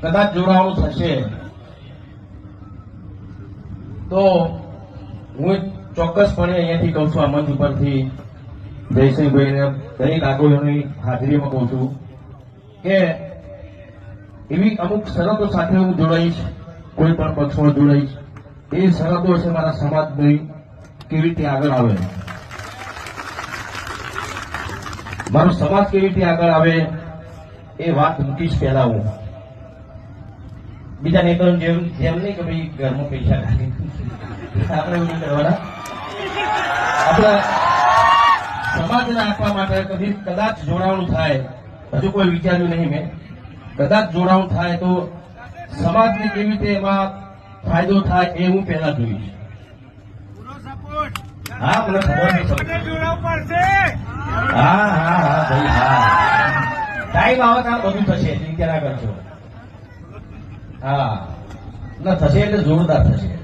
કદાચ જોડાવાનું થશે. તો હું ચોક્કસપણે અહીંયાથી કહું છું, આ મંચ ઉપરથી જયસિંહભાઈને દરેક આગળની હાજરીમાં કહું છું કે એવી અમુક શરતો સાથે હું જોડાઈશ કોઈ પણ પક્ષમાં જોડાઈશ એ શરતો છે મારા સમાજની કેવી રીતે આગળ આવે? મારો સમાજ કેવી રીતે આગળ આવે? એ વાત મૂકીશ પહેલા હું. બીજા નેતાઓ જેમ જેમ નહીં કે ભાઈ ઘરમાં પૈસા નાખી આપણે એવું કરવાના. આપણે સમાજને આપવા માટે કદી કદાચ જોડાણું થાય. હજુ કોઈ વિચાર્યું નહીં મેં. કદાચ જોડાણું થાય તો સમાજને કેવી રીતે એમાં ફાયદો થાય એ હું પહેલા જોઈશ. હા મને ખબર નહીં સમજ. હા હા હા ભાઈ હા ટાઈમ આવે ત્યાં બધું થશે? ચિંતા ના કરજો. હા. ના થશે એટલે જોરદાર થશે.